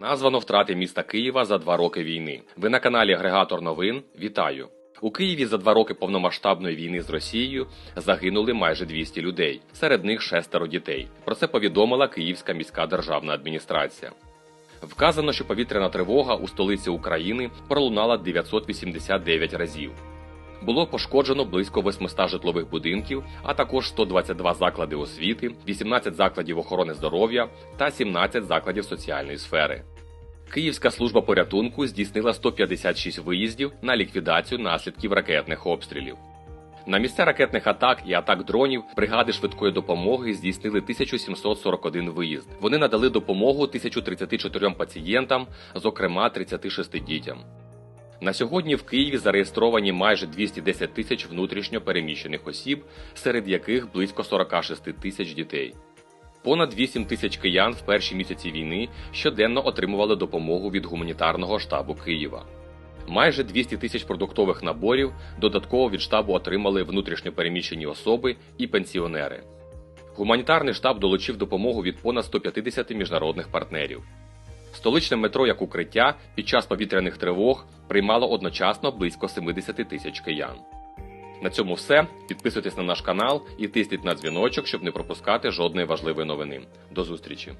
Названо втрати міста Києва за два роки війни. Ви на каналі Агрегатор новин. Вітаю! У Києві за два роки повномасштабної війни з Росією загинули майже 200 людей, серед них шестеро дітей. Про це повідомила Київська міська державна адміністрація. Вказано, що повітряна тривога у столиці України пролунала 989 разів. Було пошкоджено близько 800 житлових будинків, а також 122 заклади освіти, 18 закладів охорони здоров'я та 17 закладів соціальної сфери. Київська служба порятунку здійснила 156 виїздів на ліквідацію наслідків ракетних обстрілів. На місця ракетних атак і атак дронів бригади швидкої допомоги здійснили 1741 виїзд. Вони надали допомогу 1034 пацієнтам, зокрема 36 дітям. На сьогодні в Києві зареєстровані майже 210 тисяч внутрішньо переміщених осіб, серед яких близько 46 тисяч дітей. Понад 8 тисяч киян в перші місяці війни щоденно отримували допомогу від гуманітарного штабу Києва. Майже 200 тисяч продуктових наборів додатково від штабу отримали внутрішньо переміщені особи і пенсіонери. Гуманітарний штаб долучив допомогу від понад 150 міжнародних партнерів. Столичне метро як укриття під час повітряних тривог приймало одночасно близько 70 тисяч киян. На цьому все. Підписуйтесь на наш канал і тисніть на дзвіночок, щоб не пропускати жодної важливої новини. До зустрічі!